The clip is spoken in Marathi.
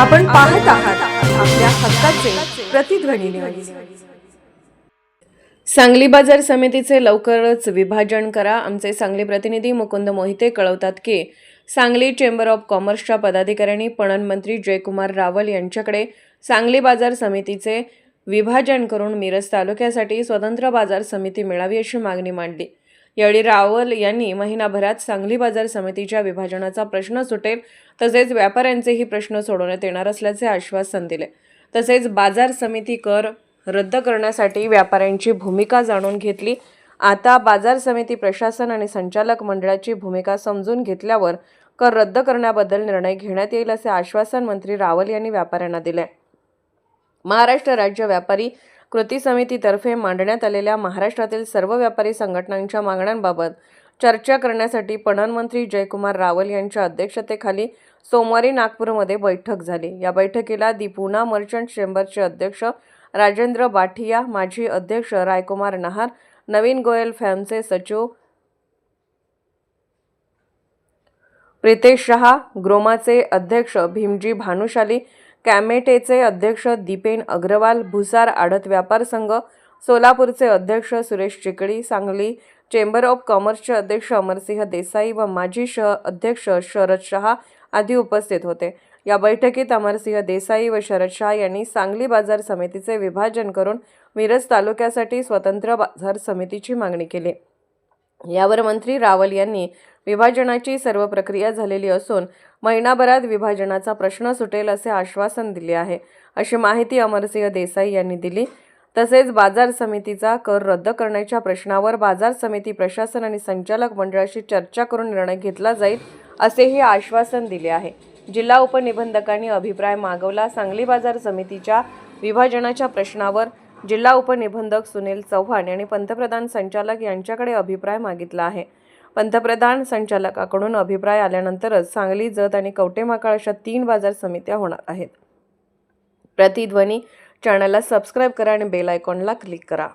आपण पाहत आहात आपल्या हक्काचे प्रतिध्वनी न्यूज सांगली बाजार समितीचे लवकरच विभाजन करा. आमचे सांगली प्रतिनिधी मुकुंद मोहिते कळवतात की सांगली चेंबर ऑफ कॉमर्सच्या पदाधिकाऱ्यांनी पणन मंत्री जयकुमार रावल यांच्याकडे सांगली बाजार समितीचे विभाजन करून मिरज तालुक्यासाठी स्वतंत्र बाजार समिती मिळावी अशी मागणी मांडली. यावेळी रावल यांनी महिनाभरात सांगली बाजार समितीच्या विभाजनाचा प्रश्न सुटेल तसेच व्यापाऱ्यांचेही प्रश्न सोडवण्यात येणार असल्याचे आश्वासन दिले. तसेच बाजार समिती कर रद्द करण्यासाठी व्यापाऱ्यांची भूमिका जाणून घेतली. आता बाजार समिती प्रशासन आणि संचालक मंडळाची भूमिका समजून घेतल्यावर कर रद्द करण्याबद्दल निर्णय घेण्यात येईल असे आश्वासन मंत्री रावल यांनी व्यापाऱ्यांना दिले. महाराष्ट्र राज्य व्यापारी कृती समितीतर्फे मांडण्यात आलेल्या महाराष्ट्रातील सर्व व्यापारी संघटनांच्या मागण्यांबाबत चर्चा करण्यासाठी पणन मंत्री जयकुमार रावल यांच्या अध्यक्षतेखाली सोमवारी नागपूरमध्ये बैठक झाली. या बैठकीला दिपुना मर्चंट चेंबरचे अध्यक्ष राजेंद्र बाठिया माजी अध्यक्ष रायकुमार नहार नवीन गोयल फॅमचे सचिव प्रितेश शहा ग्रोमाचे अध्यक्ष भीमजी भानुशाली कॅमेटेचे अध्यक्ष दीपेन अग्रवाल भुसार आडत व्यापार संघ सोलापूरचे अध्यक्ष सुरेश चिकडी सांगली चेंबर ऑफ कॉमर्सचे अध्यक्ष अमरसिंह देसाई व माजी शह अध्यक्ष शरद शहा आदी उपस्थित होते. या बैठकीत अमरसिंह देसाई व शरद शहा यांनी सांगली बाजार समितीचे विभाजन करून मिरज तालुक्यासाठी स्वतंत्र बाजार समितीची मागणी केली. यावर मंत्री रावल यांनी विभाजनाची सर्व प्रक्रिया झालेली असून महिनाभरात विभाजनाचा प्रश्न सुटेल असे आश्वासन दिले आहे. अशी माहिती अमरसिंह देसाई यांनी दिली. तसेच बाजार समितीचा कर रद्द करण्याच्या प्रश्नावर बाजार समिती प्रशासन आणि संचालक मंडळाशी चर्चा करून निर्णय घेतला जाईल असेही आश्वासन दिले आहे. जिल्हा उपनिबंधकांनी अभिप्राय मागवला. सांगली बाजार समितीच्या विभाजनाच्या प्रश्नावर जिल्हा उपनिबंधक सुनील चव्हाण यांनी पंतप्रधान संचालक यांच्याकडे अभिप्राय मागितला आहे. पंतप्रधान संचालकाकडून अभिप्राय आल्यानंतरच सांगली जत आणि कवटेमाकाळ अशा तीन बाजार समित्या होणार आहेत. प्रतिध्वनी चॅनलला सबस्क्राईब करा आणि बेल आयकॉनला क्लिक करा.